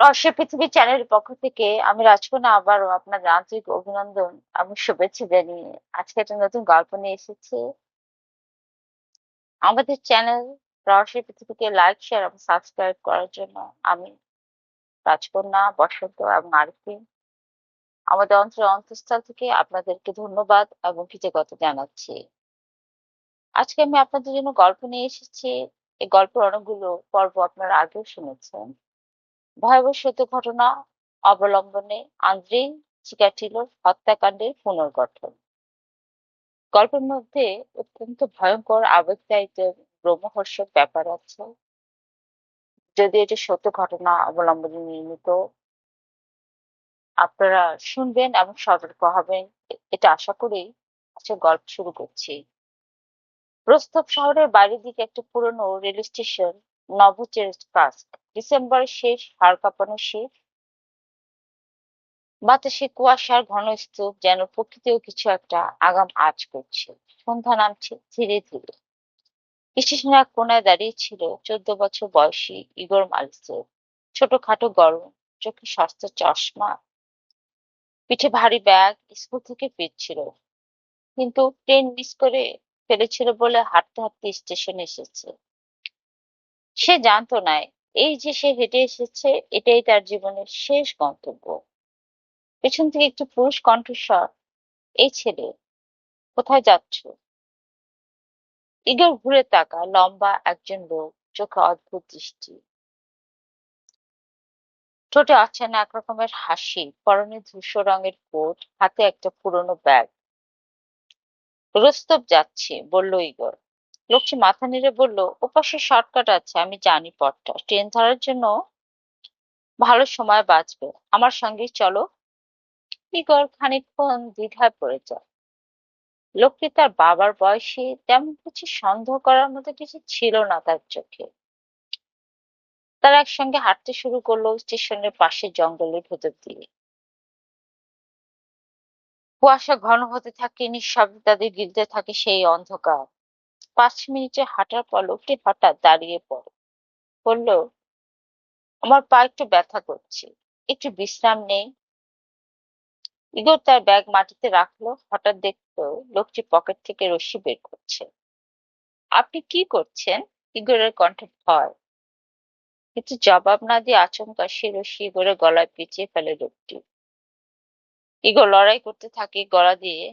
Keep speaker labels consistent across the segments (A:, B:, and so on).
A: রহস্য পৃথিবী চ্যানেলের পক্ষ থেকে আমি রাজকন্যা আবারও আপনার আন্তরিক অভিনন্দন এবং শুভেচ্ছা জানিয়ে আজকে একটা নতুন গল্প নিয়ে এসেছি। আমাদের চ্যানেল রহস্য পৃথিবীকে লাইক শেয়ার এবং সাবস্ক্রাইব করার জন্য আমি রাজকন্যা, বসন্ত এবং আরিফিন আমাদের অন্তর অন্তঃস্থল থেকে আপনাদেরকে ধন্যবাদ এবং কৃতজ্ঞতা জানাচ্ছি। আজকে আমি আপনাদের জন্য গল্প নিয়ে এসেছি। এই গল্পের অনেকগুলো পর্ব আপনারা আগেও শুনেছেন। ভয়াবহ সত্য ঘটনা অবলম্বনে আন্দ্রেই চিকাটিলোর হত্যাকাণ্ডের পুনর্গঠন। গল্পের মধ্যে অত্যন্ত ভয়ঙ্কর আবেগতায়িত রোমহর্ষক ব্যাপার আছে। যদি এটি সত্য ঘটনা অবলম্বনে নির্মিত, আপনারা শুনবেন এবং সতর্ক হবেন এটা আশা করেই আজকে গল্প শুরু করছি। রোস্তব শহরের বাইরের দিকে একটা পুরনো রেল স্টেশন নভোচেরস্কাস্ক ডিসেম্বরের শেষ, হাড় কাঁপানো শীত বাতাসে কুয়াশার ঘন স্তূপ যেন প্রকৃতিও কিছু একটা আগাম আজ করছে। সন্ধ্যা নামছে ধীরে ধীরে। স্টেশনে এক কোনায় দাঁড়িয়ে ছিল চোদ্দ বছর বয়সী ইগর মালিসের ছোটখাটো গরম, চোখে সস্তা চশমা। পিঠে ভারী ব্যাগ, স্কুল থেকে ফিরছিল। কিন্তু ট্রেন মিস করে ফেলেছিল বলে হাঁটতে হাঁটতে স্টেশনে এসেছে। সে জানতো না, এই যে সে হেঁটে এসেছে, এটাই তার জীবনের শেষ গন্তব্য। পেছন থেকে একটি পুরুষ কণ্ঠস্বর এই ছেলে, কোথায় যাচ্ছ? ইগর ঘুরে তাকা লম্বা একজন লোক, চোখে অদ্ভুত দৃষ্টি। ঠোঁটে আচ্ছান্ন এক রকমের হাসি, পরনে ধূসর রঙের কোট, হাতে একটা পুরনো ব্যাগ। রোস্তব যাচ্ছে, বলল ইগর লোকটি মাথা নেড়ে বলল, ওপাশে শর্টকাট আছে, আমি জানি পথটা। ট্রেন ধরার জন্য ভালো সময় বাঁচবে। আমার সঙ্গে চলো। ইগর খানিকক্ষণ দ্বিধায় পড়ে যায়। লোকটি তার বাবার বয়সী তেমন কিছু সন্দেহ করার মতো কিছু ছিল না তার চোখে। তারা একসঙ্গে হাঁটতে শুরু করল স্টেশনের পাশে জঙ্গলের ভেতর দিয়ে। কুয়াশা ঘন হতে থাকে, নিঃশব্দে তাদের গিলতে থাকে সেই অন্ধকার। পাঁচ মিনিটে হাঁটার পর লোকটি হঠাৎ দাঁড়িয়ে পড়ে। বলল, আমার পা একটু ব্যথা করছে, একটু বিশ্রাম নেই। ইগর তার ব্যাগ মাটিতে রাখল, হঠাৎ দেখল লোকটি পকেট থেকে রশি বের করছে। আপনি কি করছেন? ইগরের কণ্ঠে ভয়। কিন্তু জবাব না দিয়ে আচমকা সে রশি ইগরের গলায় পেঁচিয়ে ফেলে লোকটি। ইগর লড়াই করতে থাকে, গলা দিয়ে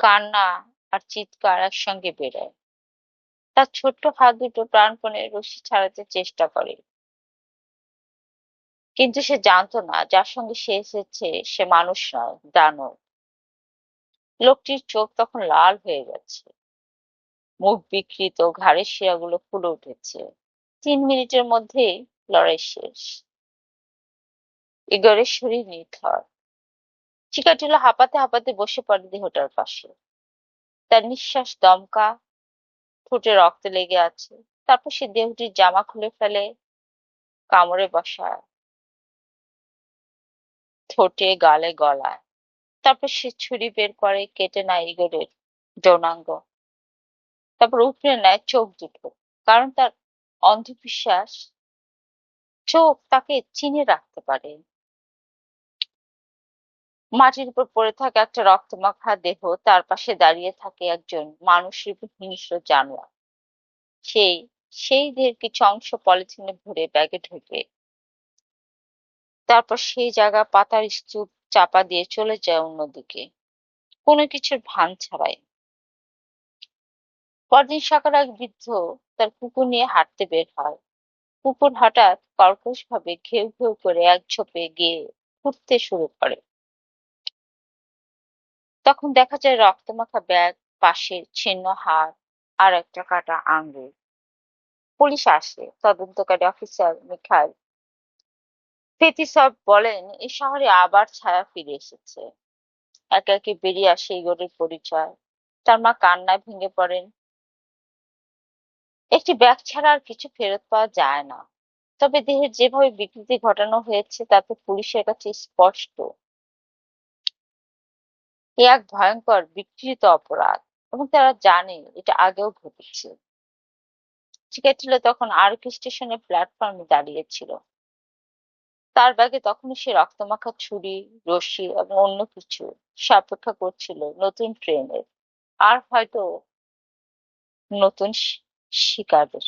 A: কান্না আর চিৎকার একসঙ্গে বেরোয়। তার ছোট্ট হাত দুটো প্রাণপণে রশি ছাড়াতে চেষ্টা করে। কিন্তু সে জানতো না, যার সঙ্গে সে এসেছে সে মানুষ নয়, দানব। লোকটির চোখ তখন লাল হয়ে গেছে। মুখ বিকৃত, ঘাড়ের শিরাগুলো ফুলে উঠেছে। তিন মিনিটের মধ্যেই লড়াই শেষ। ইগরের শরীর নিথর। চিকাটিলো হাঁপাতে হাঁপাতে বসে পড়ে দেহটার পাশে। তার নিঃশ্বাস দমকা, ঠোঁটে রক্ত লেগে আছে। তারপর সে দেহটির জামা খুলে ফেলে, কামড়ে বসায়। ঠোঁটে, গালে, গলায়। তারপর সে ছুরি বের করে, কেটে নেয় ইগরের যৌনাঙ্গ। তারপর উপরে নেয় চোখ দুটো, কারণ তার অন্ধবিশ্বাস, চোখ তাকে চিনে রাখতে পারে। মাটির উপর পড়ে থাকে একটা রক্তমাখা দেহ তার পাশে দাঁড়িয়ে থাকে একজন মানুষের হিংস্র জানোয়ার। সেই সেই দেহের কিছু অংশ পলিথিনে ভরে ব্যাগে ঢোকে। তারপর সেই জায়গা পাতার স্তূপ চাপা দিয়ে চলে যায় অন্যদিকে। কোনো কিছুর ভান ছাড়াই। পরদিন সকালে এক বৃদ্ধ তার কুকুর নিয়ে হাঁটতে বের হয়। কুকুর হঠাৎ কর্কশ ভাবে ঘেউ ঘেউ করে এক ঝোপে গিয়ে ঘুরতে শুরু করে। তখন দেখা যায় রক্তমাখা ব্যাগ পাশে ছিন্ন হাত আর একটা কাটা আঙ্গুল পুলিশ আসে, তদন্তকারী অফিসার মিখাইল। ফেতিসব বলেন এই শহরে আবার ছায়া ফিরে এসেছে। একে একে বেরিয়ে আসে ইগরের পরিচয়। তার মা কান্নায় ভেঙে পড়েন। একটি ব্যাগ ছাড়া আর কিছু ফেরত পাওয়া যায় না। তবে দেহের যেভাবে বিকৃতি ঘটানো হয়েছে, তাতে পুলিশের কাছে স্পষ্ট এ এক ভয়ঙ্কর বিকৃত অপরাধ এবং তারা জানে এটা আগেও ঘটেছে। চিকাটিলো তখন আরকি স্টেশনের প্ল্যাটফর্মে দাঁড়িয়েছিল। তার ব্যাগে তখনই সে রক্তমাখা ছুরি রশ্মি এবং অন্য কিছু সে অপেক্ষা করছিল নতুন ট্রেনের আর হয়তো নতুন শিকারের।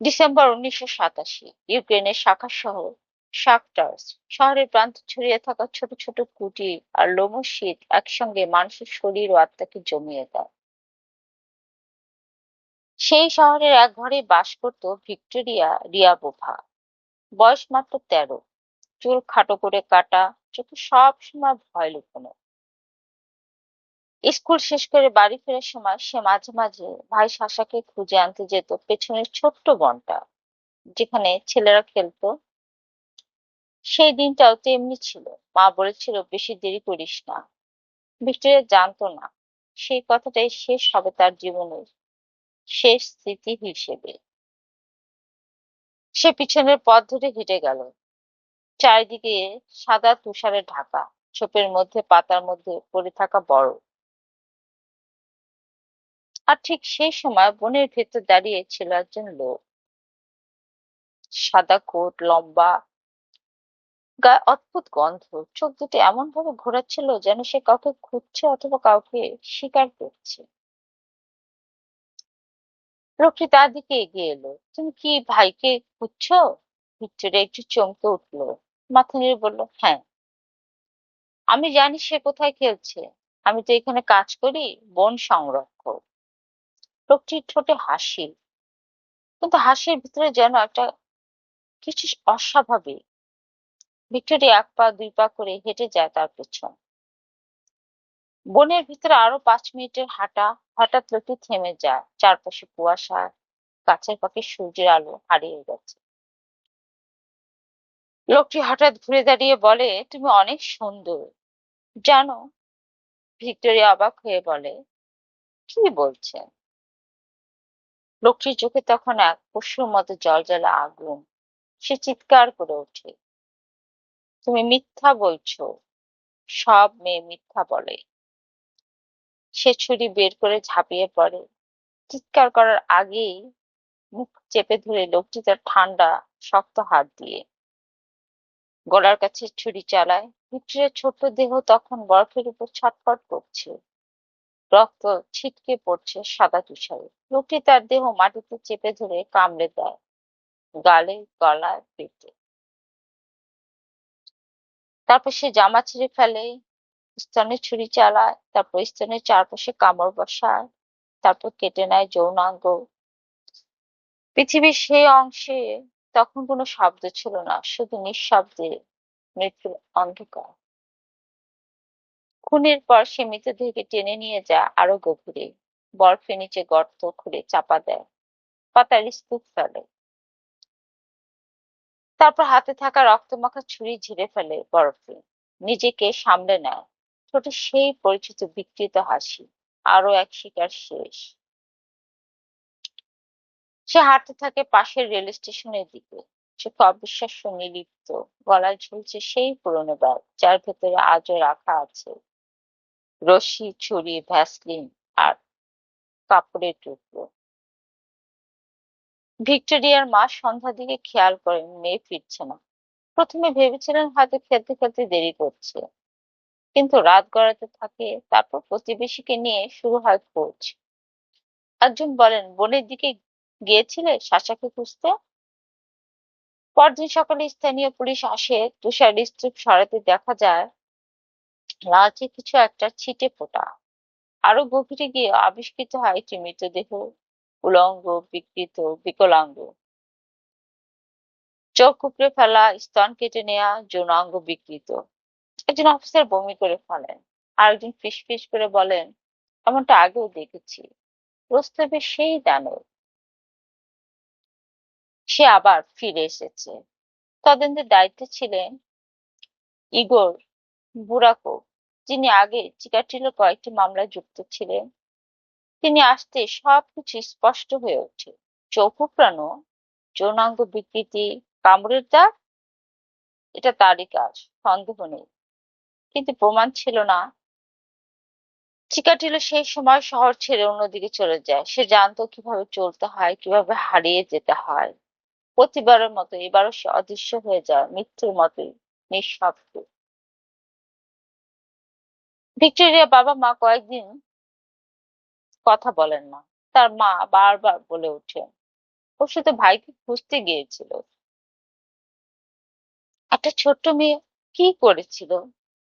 A: ডিসেম্বর উনিশশো সাতাশি, ইউক্রেনের শাখা শহর শাকটার্স শহরের প্রান্ত ছড়িয়ে থাকা ছোট ছোট কুটি আর লোমশ শীত একসঙ্গে মানুষের শরীর ও আত্মাকে জমিয়ে দেয়। সেই শহরের এক ঘরে বাস করত ভিক্টোরিয়া রিয়াবোভা। বয়স মাত্র তেরো। চুল খাটো করে কাটা, চোখে সব সময় ভয় লুকোনো। স্কুল শেষ করে বাড়ি ফেরার সময় সে মাঝে মাঝে ভাই শাসাকে খুঁজে আনতে যেত পেছনের ছোট্ট বনটা, যেখানে ছেলেরা খেলতো সেই দিনটাও তেমনি ছিল। মা বলেছিল, বেশি দেরি করিস না। ভিক্টোরিয়া জানতো না। সেই কথাটাই শেষ হবে তার জীবনের শেষ স্মৃতি হিসেবে। সে পিছনের পথ ধরে হেঁটে গেল। চারিদিকে সাদা তুষারে ঢাকা, ছোপের মধ্যে, পাতার মধ্যে পড়ে থাকা বরফ আর ঠিক সেই সময় বনের ভেতর দাঁড়িয়ে ছিল একজন লোক। সাদা কোট, লম্বা গায়ে অদ্ভুত গন্ধ। চোখ দুটো এমন ভাবে ঘোরাচ্ছিল যেন সে কাউকে খুঁজছে অথবা কাউকে শিকার করছে। লোকটি তার দিকে এগিয়ে এলো। তুমি কি ভাইকে খুঁজছো? ভিক্টোরিয়া একটু চমকে উঠল। মাথা নিয়ে বলল হ্যাঁ। আমি জানি সে কোথায় খেলছে। আমি তো এখানে কাজ করি, বন সংরক্ষক। লোকটির ঠোঁটে হাসি। কিন্তু হাসির ভিতরে যেন একটা কিছু অস্বাভাবিক। ভিক্টোরিয়া এক পা, দুই পা করে হেঁটে যায় তার পেছন। বনের ভিতরে আরও পাঁচ মিনিটের হাঁটা, হঠাৎ লোকটি থেমে যায়। চারপাশে কুয়াশা, গাছের পাখি সূর্যের আলো হারিয়ে গেছে। লোকটি হঠাৎ ঘুরে দাঁড়িয়ে বলে, তুমি অনেক সুন্দর। জানো, ভিক্টোরিয়া অবাক হয়ে বলে, কি বলছেন লোকটির চোখে তখন এক পশুর মতো জল জলে আগুন। সে চিৎকার করে ওঠে। তুমি মিথ্যা বলছো। সব মেয়ে মিথ্যা বলে। সে ছুরি বের করে ঝাঁপিয়ে পড়ে। চিৎকার করার আগেই মুখ চেপে ধরে লোকটি তার ঠান্ডা, শক্ত হাত দিয়ে গলার কাছে ছুরি চালায়। ভিক্টোরিয়ার ছোট্ট দেহ তখন বরফের উপর ছটফট করছে। রক্ত ছিটকে পড়ছে সাদা তুষারে। লোকটি তার দেহ মাটিতে চেপে ধরে কামড়ে দেয়। গালে, গলায় পেটে। তারপর সে জামা ছিঁড়ে ফেলে স্তনে ছুরি চালায়, তারপর স্তনের চারপাশে কামড় বসায়, তারপর কেটে নেয় যৌনাঙ্গ। পৃথিবীর সেই অংশে তখন কোনো শব্দ ছিল না, শুধু নিঃশব্দে মৃত্যুর অন্ধকার। খুনের পর সে মৃতদেহকে টেনে নিয়ে যায় আরও গভীরে। বরফের নিচে গর্ত খুঁড়ে চাপা দেয় পাতার স্তূপ ফেলে। তারপর হাতে থাকা রক্তমাখা ছুরি ঝেড়ে ফেলে বরফে। নিজেকে সামলে নেয়। ছোট সেই পরিচিত বিকৃত হাসি। আরও এক শিকার শেষ। সে হাঁটতে থাকে পাশের রেল স্টেশনের দিকে। চোখে অবিশ্বাস্য নিলিপ্ত। গলায় ঝুলছে সেই পুরনো ব্যাগ, যার ভেতরে আজও রাখা আছে। রশি, ছুরি, ভ্যাসলিন আর কাপড়ের টুকরো। ভিক্টোরিয়ার মা সন্ধ্যার দিকে খেয়াল করেন মেয়ে ফিরছে না। প্রথমে ভেবেছিলেন হয়তো খেলতে খেলতে দেরি করছে। কিন্তু রাত গড়াতে থাকে, তারপর প্রতিবেশীকে নিয়ে শুরু হয় খোঁজ। একজন বলেন, বনের দিকে গিয়েছিলে শাসাকে খুঁজতে? পরদিন সকালে স্থানীয় পুলিশ আসে, তুষার স্তূপ সরাতে দেখা যায়, লালচে কিছু একটা ছিটে ফোটা। আরও গভীরে গিয়ে আবিষ্কৃত হয় একটি মৃতদেহ। উলঙ্গ, বিকৃত, বিকলাঙ্গ। চোখ উপড়ে ফেলা, স্তন কেটে নেয়া, যৌনাঙ্গ, বিকৃত। একজন অফিসার বমি করে ফেলেন। আরেকজন ফিস ফিস করে বলেন, এমনটা আগেও দেখেছি। প্রস্তাবে সেই দানব। সে আবার ফিরে এসেছে। তদন্তের দায়িত্বে ছিলেন ইগোর বুরাকো, যিনি আগে চিকাটিলোর কয়েকটি মামলায় যুক্ত ছিলেন। তিনি আসতে সবকিছু স্পষ্ট হয়ে ওঠে। উপড়ানো, যৌনাঙ্গ বিকৃতি কামড়ের দাগ, এটা তারই কাজ, সন্দেহ নেই। কিন্তু প্রমাণ ছিল না। চিকাটিলো সেই সময় শহর ছেড়ে অন্যদিকে চলে যায়। সে জানতো কীভাবে চলতে হয়, কীভাবে হারিয়ে যেতে হয়। প্রতিবারের মতো এবারও সে অদৃশ্য হয়ে যায়, মৃত্যুর মতোই, নিঃশব্দ। ভিক্টোরিয়া বাবা মা কয়েকদিন কথা বলেন না। তার মা বারবার বলে ওঠেন ও শুধু ভাইকে খুঁজতে গিয়েছিল। একটা ছোট্ট মেয়ে কি করেছিল?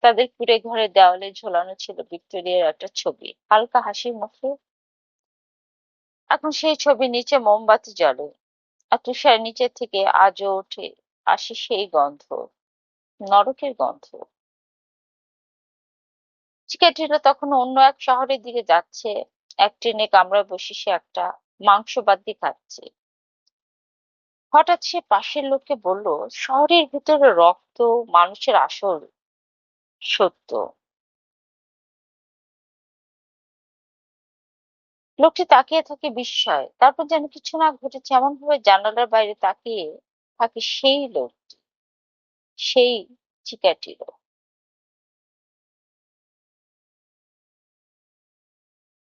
A: তাদের কুড়ে ঘরের দেওয়ালে ঝোলানো ছিল ভিক্টোরিয়ার একটা ছবি। হালকা হাসির মুখে। এখন সেই ছবি নিচে মোমবাতি জ্বলে। আর তুষার নিচে থেকে আজও ওঠে, আসে সেই গন্ধ। নরকের গন্ধ। চিকাটিরা তখন অন্য এক শহরের দিকে যাচ্ছে। এক ট্রেনে কামরায় বসে সে একটা মাংস বাদ্যি খাচ্ছে। হঠাৎ সে পাশের লোককে বলল, শহরের ভিতরে রক্ত মানুষের আসল সত্য। লোকটি তাকিয়ে থাকে বিস্ময়। তারপর যেন কিছু না ঘটেছে এমন ভাবে জানালার বাইরে তাকিয়ে থাকে সেই লোকটি, সেই চিকাটিরো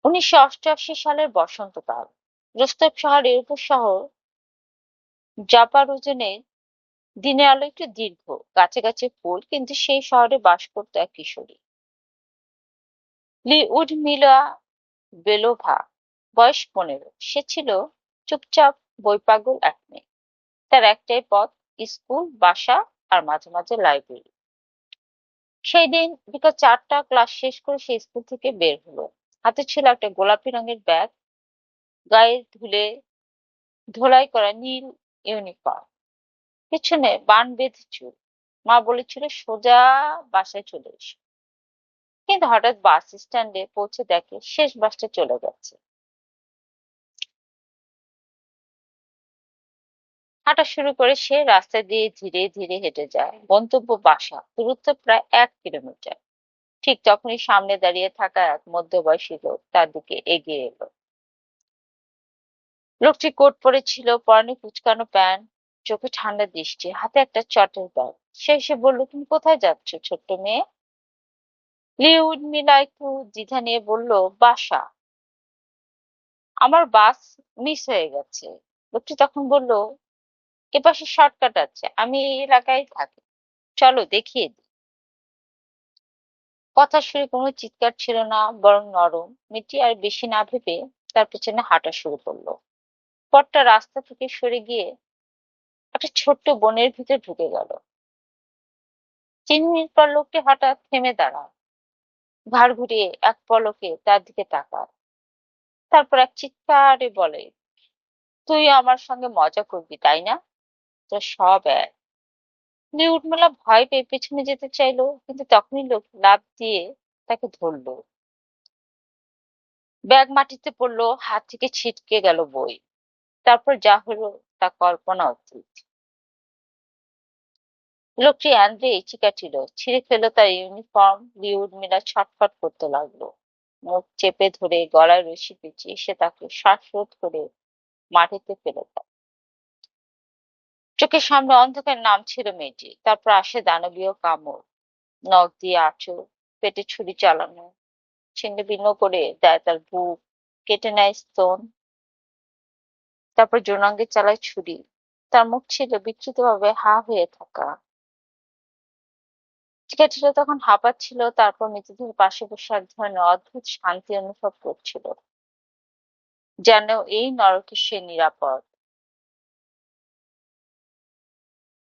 A: উনিশশো অষ্টআশি সালের বসন্তকাল। রোস্তব শহরের উপশহর জাপারুজনে দিনের আলো একটু দীর্ঘ, গাছে গাছে ফুল, কিন্তু সেই শহরে বাস করত এক কিশোরী। লি উডমিলা বেলোভা, বয়স পনেরো। সে ছিল চুপচাপ বই পাগল এক মেয়ে। তার একটাই পথ, স্কুল, বাসা আর মাঝে মাঝে লাইব্রেরি। সেই দিন বিকাল চারটা, ক্লাস শেষ করে সে স্কুল থেকে বের হলো। হাতে ছিল একটা গোলাপি রঙের ব্যাগ, গায়ে ধুলে ধোলাই করা নীল ইউনিফর্ম, পিছনে বান বেঁধে চুল। মা বলেছিল, সোজা বাসায় চলে এসো। কিন্তু হঠাৎ বাস স্ট্যান্ডে পৌঁছে দেখে শেষ বাসটা চলে গেছে। হাঁটা শুরু করে সে রাস্তা দিয়ে ধীরে ধীরে হেঁটে যায়। গন্তব্য বাসা, দূরত্ব প্রায় এক কিলোমিটার। ঠিক তখনই সামনে দাঁড়িয়ে থাকা এক মধ্যবয়সী লোক তার দিকে এগিয়ে এলো। লোকটি কোট পরেছিল, পরনে কুচকানো প্যান্ট, চোখে ঠান্ডা দৃষ্টি, হাতে একটা চটের ব্যাগ। সে এসে বলল, তুমি কোথায় যাচ্ছ, ছোট্ট মেয়ে? লিউড মিলা একটু দ্বিধা নিয়ে বলল, বাসা। আমার বাস মিস হয়ে গেছে। লোকটি তখন বলল, এপাশে শর্টকাট আছে, আমি এই এলাকায় থাকি। চলো, দেখিয়ে দিই। কথা শুনে কোনো চিৎকার ছিল না, বরং নরম। মেয়েটি আর বেশি না ভেবে তার পেছনে হাঁটা শুরু করল। পথটা রাস্তা থেকে সরে গিয়ে একটা ছোট্ট বনের ভিতর ঢুকে গেল। তিন মিনিট পর লোকটি হঠাৎ থেমে দাঁড়ায়। ঘাড় ঘুরিয়ে এক পলকে তার দিকে তাকায়। তারপর এক চিৎকারে বলে, তুই আমার সঙ্গে মজা করবি, তাই না? তোর সব এক। উঠমেলা ভয় পেয়ে পেছনে যেতে চাইলো, কিন্তু তখনই লোক লাফ দিয়ে তাকে ধরলো। ব্যাগ মাটিতে পড়ল, হাত থেকে ছিটকে গেল বই। তারপর যা হলো তা কল্পনা অতীত। লোকটি আন্দ্রে চিকাটিল ছিঁড়ে ফেলো তার ইউনিফর্ম লিউড মিলা ছটফট করতে লাগল। মুখ চেপে ধরে গলায় রশি পেঁচিয়ে সে তাকে শ্বাসরোধ করে মাটিতে ফেলে দেয়। চোখের সামনে অন্ধকার নাম ছিল মেয়েটি। তারপর আসে দানবীয় কামড়। নখ দিয়ে আঁচড় পেটে ছুরি চালানো ছিন্ন ভিন্ন করে দেয় তার বুক, কেটে নেয় স্তন, তারপর যৌনাঙ্গে চালায় ছুরি। তার মুখ ছিল বিকৃতভাবে হা হয়ে থাকা। চিকাটিটা তখন হাঁপাচ্ছিল, তারপর মৃতদেহের পাশে বসে এক ধরনের অদ্ভুত শান্তি অনুভব করছিল, যেন এই নরকে সে নিরাপদ।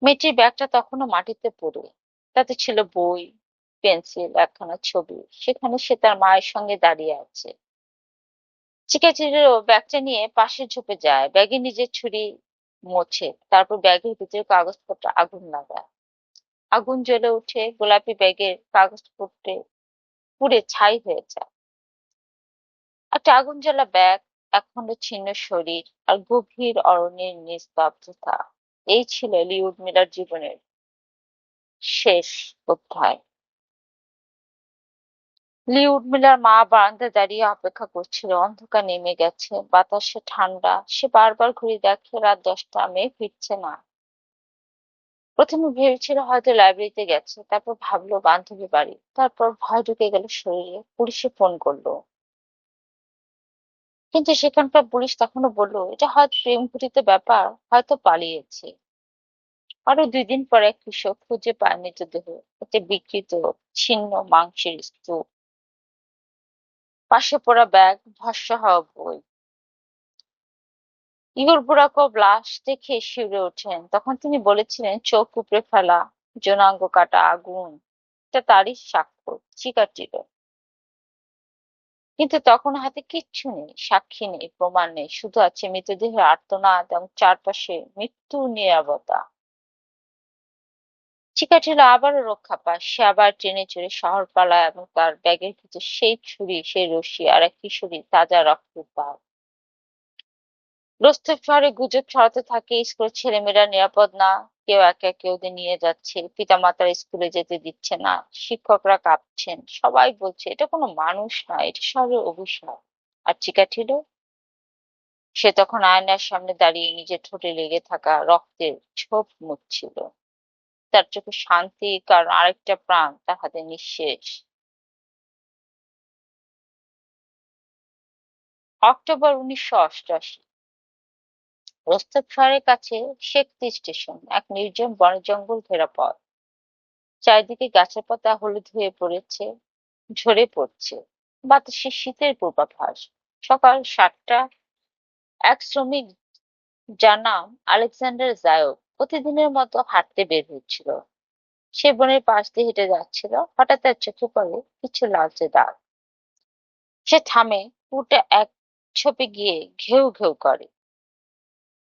A: মেয়েটির ব্যাগটা তখনও মাটিতে পড়ে। তাতে ছিল বই, পেন্সিল, একখানা ছবি। সেখানে সে তার মায়ের সঙ্গে দাঁড়িয়ে আছে। চিকাচিরও ব্যাগটা নিয়ে পাশে ঝুঁকে যায়। ব্যাগে নিজের ছুরি মোছে, তারপর ব্যাগের ভিতরে কাগজপত্র, আগুন লাগায় আগুন জ্বলে উঠে গোলাপি ব্যাগের কাগজপত্রে পুড়ে ছাই হয়ে যায়। একটা আগুন জ্বলা ব্যাগ, একখণ্ড ছিন্ন শরীর আর গভীর অরণ্যের নিস্তব্ধতা। এই ছিল লিউড মিলার জীবনের শেষ অধ্যায়। লিউড মিলার মা বারান্দায় দাঁড়িয়ে অপেক্ষা করছিল, অন্ধকার নেমে গেছে, বাতাসে ঠান্ডা, সে বারবার ঘুরে দেখে রাত দশটা মেয়ে ফিরছে না। প্রথমে ভেবেছিল হয়তো লাইব্রেরিতে গেছে, তারপর ভাবলো বান্ধবী বাড়ি, তারপর ভয় ঢুকে গেল শরীরে, পুলিশে ফোন করল। কিন্তু সেখানকার পুলিশ তখনও বলল, এটা হয়তো প্রেম ঘটিত ব্যাপার, হয়তো পালিয়েছে। আরও দুই দিন পরে কৃষক খুঁজে পায় মৃতদেহ একটি বিকৃত, ছিন্ন মাংসের স্তূপ। পাশে পড়া ব্যাগ ভস্য হওয়া বই। ইগোর বুড়াকব লাশ দেখে শিউরে ওঠেন। তখন তিনি বলেছিলেন, চোখ উপড়ে ফেলা যৌনাঙ্গ কাটা আগুন, এটা তারই সাক্ষ্য চিকাটির কিন্তু তখন হাতে কিচ্ছু নেই, সাক্ষী নেই, প্রমাণ নেই, শুধু আছে মৃতদেহের আর্তনাদ এবং চারপাশে মৃত্যুর নিরাপত্তা চিকাটিলা আবারও রক্ষা পায়, সে আবার ট্রেনে চড়ে শহর পালায় এবং তার ব্যাগের ভিতর সেই ছুরি, সেই রশি আর এক কিশোরী তাজা রক্তের দাগ রোস্তফ শহরে গুজব ছড়াতে থাকে, স্কুলের ছেলেমেয়েরা নিরাপদ না কেউ একে একে ওদের নিয়ে যাচ্ছে, পিতামাতারা স্কুলে যেতে দিচ্ছে না, শিক্ষকরা কাঁপছেন, সবাই বলছে এটা কোনো মানুষ না, এটা শহরের অভিশাপ। আর চিকাঠিল সে তখন আয়নার সামনে দাঁড়িয়ে নিজের ঠোঁটে লেগে থাকা রক্তের ছোপ মুছছিল। তার চোখে শান্তি, কারণ আরেকটা প্রাণ তার হাতে নিঃশেষ। অক্টোবর উনিশশো অষ্টআশি। রোস্তব শহরের কাছে শেখতি স্টেশন, এক নির্জন বনজঙ্গল ঘেরা পথ। চারিদিকে গাছের পাতা হলুদ হয়ে পড়েছে, ঝরে পড়ছে। বাতাসে শীতের পূর্বাভাস। সকাল সাতটা। এক শ্রমিক যার নাম আলেকজান্ডার জায়ক প্রতিদিনের মতো হাঁটতে বের হচ্ছিল সে বনের পাশ দিয়ে হেঁটে যাচ্ছিল। হঠাৎ তার চোখে পড়ে কিছু লালচে দাগ। সে থামে পুরোটা এক ছোপে গিয়ে ঘেউ ঘেউ করে।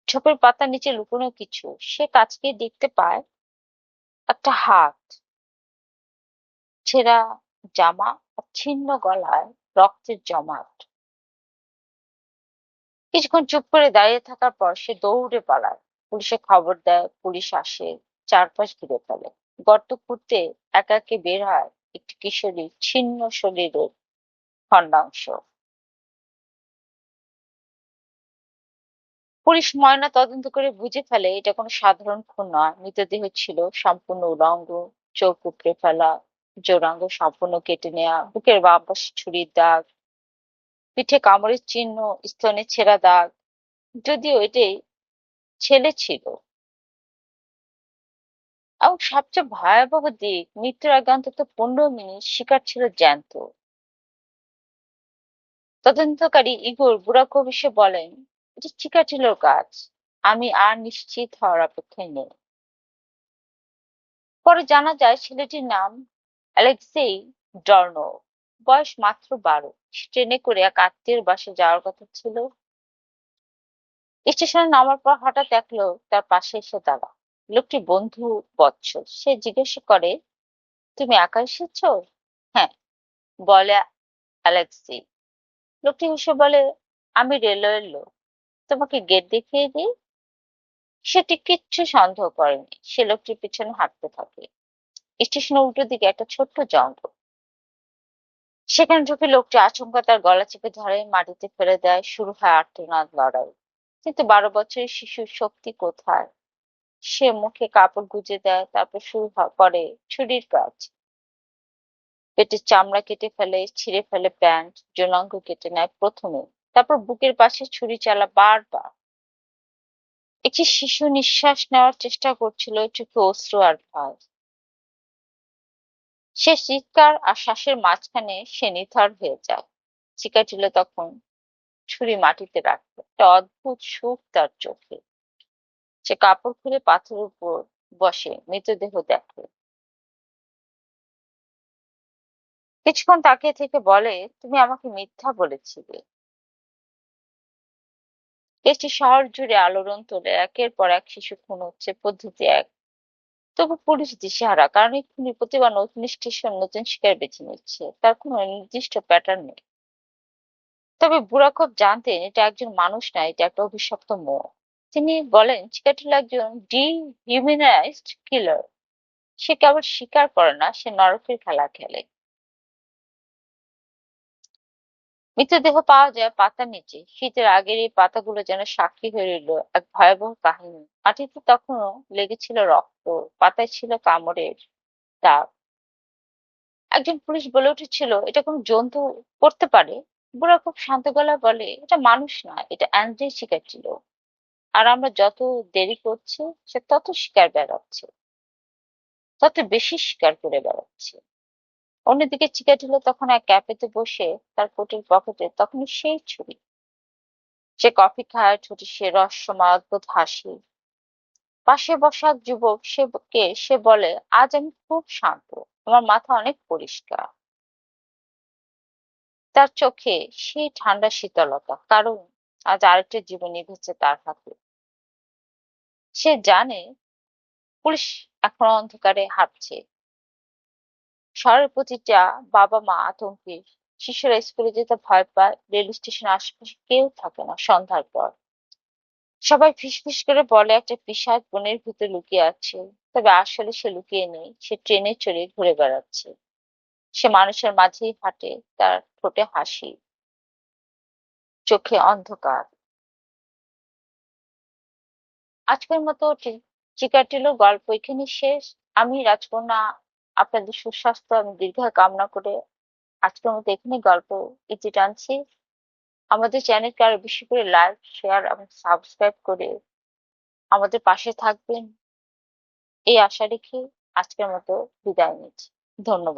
A: ছোপের পাতার নিচে লুকোনো কিছু, সে কাছকে দেখতে পায় একটা হাত। ছেঁড়া জামা ছিন্ন গলায় রক্তের জমাট। কিছুক্ষণ চুপ করে দাঁড়িয়ে থাকার পর সে দৌড়ে পালায়। পুলিশে খবর দেয়, পুলিশ আসে, চারপাশ ঘিরে ফেলে। গর্ত খুঁড়তে একাকে বের হয় একটি কিশোরী ছিন্ন শরীরের খণ্ডাংশ। পুলিশ ময়না তদন্ত করে বুঝে ফেলে এটা কোনো সাধারণ খুন নয়। মৃতদেহ ছিল সম্পূর্ণ উলঙ্গ, চোখ উপড়ে ফেলা, জোরাঙ্গ, সম্পূর্ণ কেটে নেওয়া বুকের বাম পাশে ছুরির দাগ, পিঠে কামড়ের চিহ্ন, স্তনে ছেঁড়া দাগ, যদিও এটাই ছেলে ছিল। এবং সবচেয়ে ভয়াবহ দিক, মৃত্যুর আগে অন্তত পনেরো মিনিট শিকার ছিল জ্যান্ত। তদন্তকারী ইগোর বুড়াকো এসে বলেন এটা চিকাটিলোর কাজ আমি আর নিশ্চিত হওয়ার অপেক্ষায় নেই। পরে জানা যায় ছেলেটির নাম অ্যালেক্সেই ডর্নো। বয়স মাত্র বারো। ট্রেনে করে এক আত্মীয়ের বাসে যাওয়ার কথা ছিল। স্টেশনে নামার পর হঠাৎ দেখল তার পাশে এসে দাঁড়া লোকটি বন্ধু বৎসল সে জিজ্ঞাসা করে, তুমি একা এসেছ? হ্যাঁ। বলে অ্যালেক্সি লোকটি হেসে বলে, আমি রেলওয়ের লোক। তোমাকে গেট দেখিয়ে দিই। সেটি কিচ্ছু সন্দেহ করেনি। সে লোকটির পিছনে হাঁটতে থাকে। স্টেশনের উল্টো দিকে একটা ছোট্ট জঙ্গল। সেখানে ঢুকে লোকটি আচমকা তার গলা চেপে ধরে, মাটিতে ফেলে দেয়, শুরু হয় আর্তনাদ লড়াই। কিন্তু বারো বছরের শিশুর শক্তি কোথায়? সে মুখে কাপড় গুজে দেয়, তারপর শুরু করে ছুরির কাজ। পেটের চামড়া কেটে ফেলে, ছিঁড়ে ফেলে প্যান্ট, জনাঙ্গ কেটে নেয় প্রথমে। তারপর বুকের পাশে ছুরি চালা বারবার। একটি শিশু নিঃশ্বাস নেওয়ার চেষ্টা করছিল চোখে অশ্রু আর ভয় সে চিৎকার আর শ্বাসের মাঝখানে সে নিথর হয়ে যায়। চিকাটিল তখন ছুরি মাটিতে রাখল। একটা অদ্ভুত সুখ তার চোখে। সে কাপড় খুলে পাথরের উপর বসে, মৃতদেহ দেখে। কিছুক্ষণ তাকিয়ে থেকে বলে, তুমি আমাকে মিথ্যা বলেছিলে। দেশটি শহর জুড়ে আলোড়ন তোলে, একের পর এক শিশু খুন হচ্ছে, পদ্ধতি এক। তবু পুলিশ দিশেহারা, কারণ এই খুনি প্রতিবার নতুন স্টেশন, নতুন শিকার বেছে নিচ্ছে, তার কোনো নির্দিষ্ট প্যাটার্ন নেই। তবে বুড়াকব জানতেন এটা একজন মানুষ না, এটা একটা অভিশপ্ত মোহ। তিনি বলেন চিকাটিল একজন ডিহিউম্যানাইজড কিলার। সে কেবল শিকার করে না, সে নরকের খেলা খেলে। মৃতদেহ পাওয়া যায় পাতার নিচে। শীতের আগের এই পাতাগুলো যেন সাক্ষী হয়ে রইল এক ভয়াবহ কাহিনী। মাটিতে তখনও লেগেছিল রক্ত, পাতায় ছিল কামড়ের দাগ। একজন পুলিশ বলে উঠেছিল, এটা কোন জন্তু করতে পারে? বুড়া খুব শান্ত গলায় বলে, এটা মানুষ না, এটা অ্যান্ড্রে শিকার ছিল। আর আমরা যত দেরি করছি, সে তত শিকার বেড়াচ্ছে, তত বেশি শিকার করে বেড়াচ্ছে। অন্যদিকে চিকাটিলো তখন এক ক্যাফেতে বসে তার কোটের পকেটে তখনই সেই ছুরি সে কফি খায় ঠোঁটে সে রহস্যময় অদ্ভুত হাসি। পাশে বসা এক যুবক সেকে সে বলে, আজ আমি খুব শান্ত আমার মাথা অনেক পরিষ্কার। তার চোখে সেই ঠান্ডা শীতলতা, কারণ আজ আরেকটা জীবন নিভেছে তার হাতে। সে জানে পুলিশ এখন অন্ধকারে হাঁটছে। শহরের প্রতিটা বাবা মা আতঙ্কে। শিশুরা স্কুলে যেতে ভয় পায়, রেল স্টেশন আশেপাশে কেউ থাকে না সন্ধ্যার পর। সবাই ফিসফিস করে বলে, একটা পিসাজ বনের ভিতর লুকিয়ে আছে। তবে আসলে সে লুকিয়ে নেই, সে ট্রেনে চড়ে ঘুরে বেড়াচ্ছে। সে মানুষের মাঝেই হাঁটে, তার ঠোঁটে হাসি। চোখে অন্ধকার। আজকের মতো চিকাটিলো গল্প এখানে শেষ। আমি রাজকন্যা আপনাদের সুস্বাস্থ্য, আমি দীর্ঘায় কামনা করে আজকের মতো এখানে গল্প ইতি টানছি। আমাদের চ্যানেলকে আরও বেশি করে লাইক, শেয়ার এবং সাবস্ক্রাইব করে আমাদের পাশে থাকবেন। এই আশা রেখে আজকের মতো বিদায় নিচ্ছি। ধন্যবাদ।